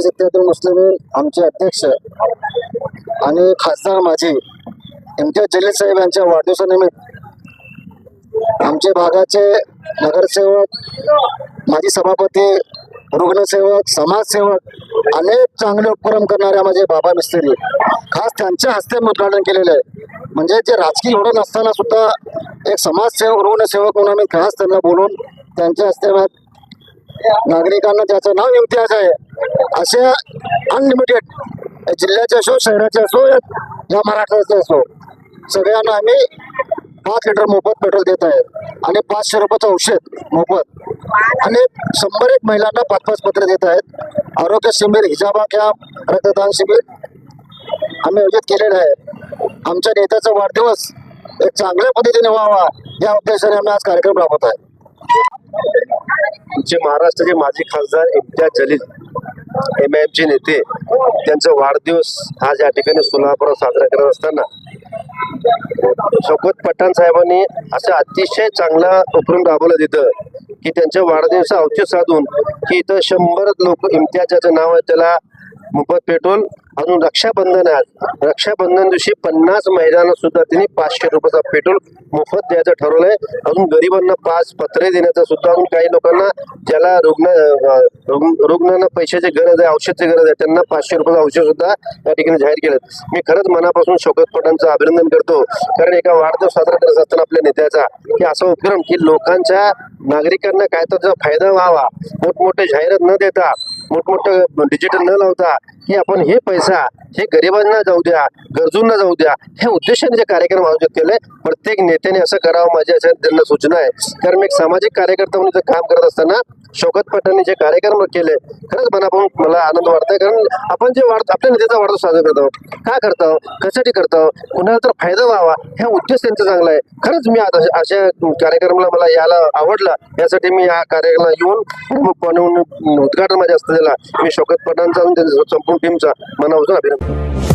जमात इत्यादी मुस्लिम आमचे अध्यक्ष आणि खासदार माजी इम्तियाज जलील साहेब यांच्या वाढदिवसानिमित्त आमचे भागाचे नगरसेवक माजी सभापती रुग्णसेवक समाजसेवक अनेक चांगले उपक्रम करणाऱ्या माझे बाबा मिस्त्री खास त्यांच्या हस्ते मी उद्घाटन केलेलं आहे. म्हणजे जे राजकीय ओढ असताना सुद्धा एक समाजसेवक रुग्णसेवक म्हणून आम्ही खास त्यांना बोलून त्यांच्या हस्ते नागरिकांना ज्याचं नाव इम्तियाज आहे असे अनलिमिटेड जिल्ह्याचे असो शहराचे असो या महाराष्ट्राचे असो. सगळ्यांना आम्ही पाच लिटर मोफत पेट्रोल देत आहेत आणि पाचशे रुपयाचं औषध मोफत. आणि शंभर एक महिलांना पाच पाच पत्र देत आहेत. आरोग्य शिबिर हिजाबा कॅम्प रक्तदान शिबिर आम्ही आयोजित केलेलं आहे. आमच्या नेत्याचा वाढदिवस एक चांगल्या पद्धतीने व्हावा या उद्देशाने आम्ही आज कार्यक्रम राबवत आहे. आमचे महाराष्ट्राचे माजी खासदार इम्तियाज जलील एम आय एमचे नेते त्यांचा वाढदिवस आज या ठिकाणी सोलापुरात साजरा करत असताना. शौकत पठाण साहेबांनी असं अतिशय चांगला उपक्रम राबवलं तिथं की त्यांच्या वाढदिवसा औचित्य साधून की इथं शंभर लोक इम्तियाजाचं नाव आहे त्याला मोफत पेट्रोल अजून रक्षाबंधन आहे. रक्षाबंधन दिवशी पन्नास महिलांना सुद्धा त्यांनी पाचशे रुपयाचा पेट्रोल मोफत द्यायचं ठरवलंय अजून गरिबांना पाच पत्रे देण्याचं सुद्धा अजून काही लोकांना ज्याला रुग्ण रुग्ण- रुग्णांना पैशाची गरज आहे औषधाची गरज आहे त्यांना पाचशे रुपयाचं औषध सुद्धा या ठिकाणी जाहीर केलं. मी खरंच मनापासून शौकत पटांचं अभिनंदन करतो. कारण एका वाढदिवस साजरा करत असताना आपल्या नेत्याचा की असा उपक्रम की लोकांच्या नागरिकांना काय तर फायदा व्हावा मोठमोठे जाहिरात न देता मोठमोठं डिजिटल न लावता की आपण हे पैसा हे गरिबांना जाऊ द्या गरजूंना जाऊ द्या हे उद्देशाने जे कार्यक्रम आयोजित केले प्रत्येक नेत्याने असं करावं माझी असं त्यांना सूचना आहे. कारण मी एक सामाजिक कार्यकर्ता म्हणून काम करत असताना शौकत पाटलांनी जे कार्यक्रम केले खरंच मनापासून मला आनंद वाटतोय. कारण आपण जे वाढ आपल्या नेत्याचा वाढदिवस साजरा करतो का करतो कशासाठी करतो कुणाला तर फायदा व्हावा ह्या उद्देश त्यांचा चांगला आहे. खरंच मी आता अशा कार्यक्रमाला मला यायला आवडला. यासाठी मी या कार्यक्रमाला येऊन उद्घाटन माझ्या असतं त्याला मी शौकत पठाणचा आणि त्यांच्या संपूर्ण टीमचा मनापासून अभिनंदन.